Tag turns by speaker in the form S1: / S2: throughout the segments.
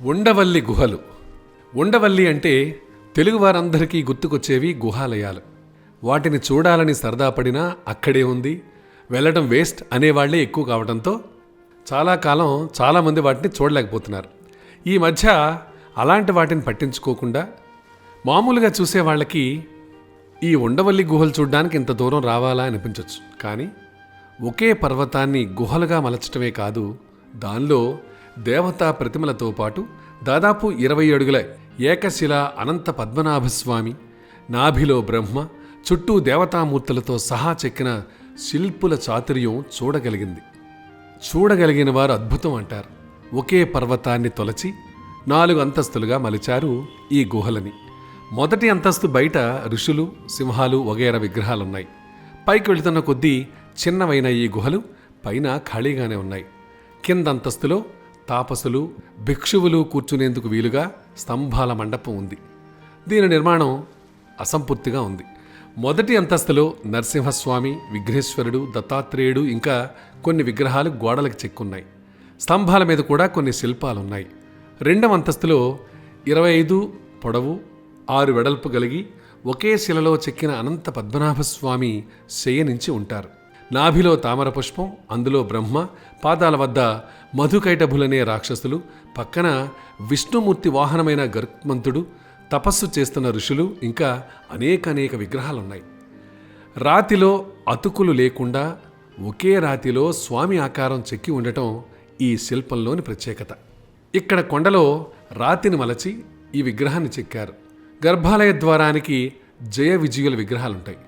S1: ఉండవల్లి గుహలు. ఉండవల్లి అంటే తెలుగువారందరికీ గుర్తుకొచ్చేవి గుహాలయాలు. వాటిని చూడాలని సరదా పడినా అక్కడే ఉంది. వెళ్ళడం వేస్ట్ అనేవాళ్ళే ఎక్కువ కావడంతో చాలా కాలం చాలామంది వాటిని చూడలేకపోతున్నారు. ఈ మధ్య అలాంటి వాటిని పట్టించుకోకుండా మామూలుగా చూసే వాళ్ళకి ఈ ఉండవల్లి గుహలు చూడడానికి ఇంత దూరం రావాలా అనిపించవచ్చు కానీ ఒకే పర్వతాన్ని గుహలుగా మలచటమే కాదు దానిలో దేవతా ప్రతిమలతో పాటు దాదాపు ఇరవై అడుగుల ఏకశిల అనంత పద్మనాభస్వామి నాభిలో బ్రహ్మ చుట్టూ దేవతామూర్తులతో సహా చెక్కిన శిల్పుల చాతుర్యం చూడగలిగింది. చూడగలిగిన వారు అద్భుతం అంటారు. ఒకే పర్వతాన్ని తొలచి నాలుగు అంతస్తులుగా మలిచారు ఈ గుహలని. మొదటి అంతస్తు బయట ఋషులు సింహాలు వగైరా విగ్రహాలున్నాయి. పైకి వెళుతున్న కొద్దీ చిన్నవైన ఈ గుహలు పైన ఖాళీగానే ఉన్నాయి. కింద అంతస్తులో తాపసులు భిక్షువులు కూర్చునేందుకు వీలుగా స్తంభాల మండపం ఉంది. దీని నిర్మాణం అసంపూర్తిగా ఉంది. మొదటి అంతస్తులో నరసింహస్వామి విఘ్నేశ్వరుడు దత్తాత్రేయుడు ఇంకా కొన్ని విగ్రహాలు గోడలకు చెక్కున్నాయి. స్తంభాల మీద కూడా కొన్ని శిల్పాలున్నాయి. రెండవ అంతస్తులో ఇరవై ఐదు పొడవు ఆరు వెడల్పు కలిగి ఒకే శిలలో చెక్కిన అనంత పద్మనాభస్వామి శయనించి ఉంటారు. నాభిలో తామర పుష్పం అందులో బ్రహ్మ పాదాల వద్ద మధుకైటభులనే రాక్షసులు పక్కన విష్ణుమూర్తి వాహనమైన గరుత్మంతుడు తపస్సు చేస్తున్న ఋషులు ఇంకా అనేక అనేక విగ్రహాలున్నాయి. రాతిలో అతుకులు లేకుండా ఒకే రాతిలో స్వామి ఆకారం చెక్కి ఉండటం ఈ శిల్పంలోని ప్రత్యేకత. ఇక్కడ కొండలో రాతిని మలచి ఈ విగ్రహాన్ని చెక్కారు. గర్భాలయ ద్వారానికి జయ విజయుల విగ్రహాలుంటాయి.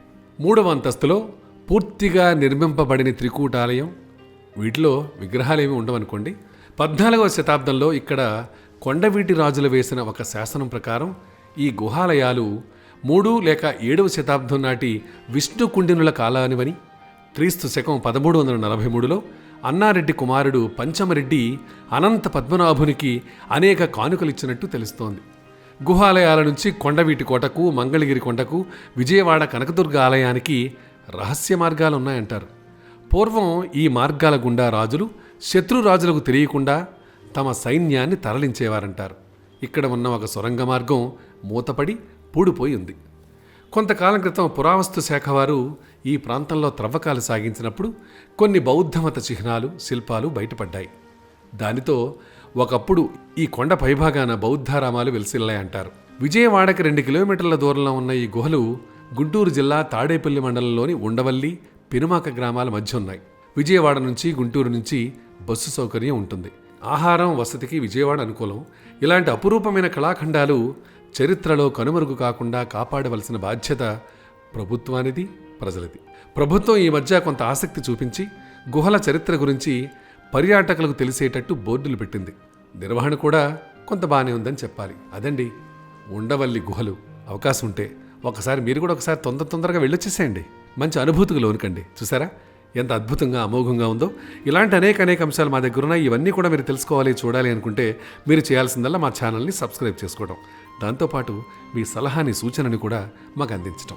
S1: మూడవ అంతస్తులో పూర్తిగా నిర్మింపబడిన త్రికూటాలయం. వీటిలో విగ్రహాలు ఏమి ఉండవనుకోండి. పద్నాలుగవ శతాబ్దంలో ఇక్కడ కొండవీటి రాజులు వేసిన ఒక శాసనం ప్రకారం ఈ గుహాలయాలు మూడు లేక ఏడవ శతాబ్దం నాటి విష్ణు కుండినుల కాలానివని క్రీస్తు శకం పదమూడు వందల నలభై మూడులో అన్నారెడ్డి కుమారుడు పంచమరెడ్డి అనంత పద్మనాభునికి అనేక కానుకలిచ్చినట్టు తెలుస్తోంది. గుహాలయాల నుంచి కొండవీటి కోటకు మంగళగిరి కొండకు విజయవాడ కనకదుర్గ ఆలయానికి రహస్య మార్గాలు ఉన్నాయంటారు పూర్వం ఈ మార్గాల గుండా రాజులు శత్రురాజులకు తెలియకుండా తమ సైన్యాన్ని తరలించేవారంటారు. ఇక్కడ ఉన్న ఒక సొరంగ మార్గం మూతపడి పూడిపోయి ఉంది. కొంతకాలం క్రితం పురావస్తు శాఖ వారు ఈ ప్రాంతంలో త్రవ్వకాలు సాగించినప్పుడు కొన్ని బౌద్ధమత చిహ్నాలు శిల్పాలు బయటపడ్డాయి. దానితో ఒకప్పుడు ఈ కొండ పైభాగాన బౌద్ధారామాలు వెలిసిల్లాయంటారు. విజయవాడకి రెండు కిలోమీటర్ల దూరంలో ఉన్న ఈ గుహలు గుంటూరు జిల్లా తాడేపల్లి మండలంలోని ఉండవల్లి పెనుమాక గ్రామాల మధ్య ఉన్నాయి. విజయవాడ నుంచి గుంటూరు నుంచి బస్సు సౌకర్యం ఉంటుంది. ఆహారం వసతికి విజయవాడ అనుకూలం. ఇలాంటి అపురూపమైన కళాఖండాలు చరిత్రలో కనుమరుగు కాకుండా కాపాడవలసిన బాధ్యత ప్రభుత్వానిది ప్రజలది. ప్రభుత్వం ఈ మధ్య కొంత ఆసక్తి చూపించి గుహల చరిత్ర గురించి పర్యాటకులకు తెలిసేటట్టు బోర్డులు పెట్టింది. నిర్వహణ కూడా కొంత బాగానే ఉందని చెప్పాలి. అదండి ఉండవల్లి గుహలు. అవకాశం ఉంటే ఒకసారి మీరు కూడా ఒకసారి తొందర తొందరగా వెళ్ళొచ్చేసేయండి. మంచి అనుభూతికి లోనుకండి. చూసారా? ఎంత అద్భుతంగా అమోఘంగా ఉందో. ఇలాంటి అనేక అనేక అంశాలు మా దగ్గర ఉన్నాయి. ఇవన్నీ కూడా మీరు తెలుసుకోవాలి చూడాలి అనుకుంటే మీరు చేయాల్సిందల్లా మా ఛానల్ని సబ్స్క్రైబ్ చేసుకోవడం. దాంతోపాటు మీ సలహాని సూచనని కూడా మాకు అందించడం